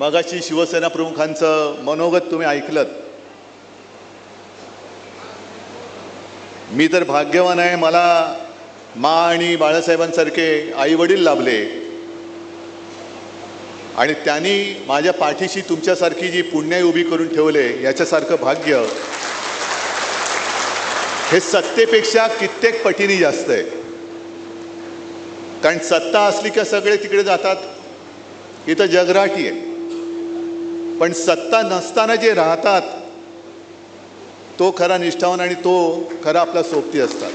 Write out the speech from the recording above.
मगाशी शिवसेना प्रमुखांचं मनोगत तुम्ही ऐकलं मी तर भाग्यवान आहे मला मा आणि बाळासाहेबांसारखे आई वडील लाभले. आणि त्यांनी माझ्या पाठीशी तुमच्यासारखी जी पुण्याई उभी करून ठेवले याच्यासारखं भाग्य हे सत्तेपेक्षा कित्येक पटीने जास्त आहे. कारण सत्ता असली का सगळे तिकडे जातात. इथं जगराटी आहे. पण सत्ता नसताना जे राहतात तो खरा निष्ठावान आणि तो खरा आपला सोबती असतात.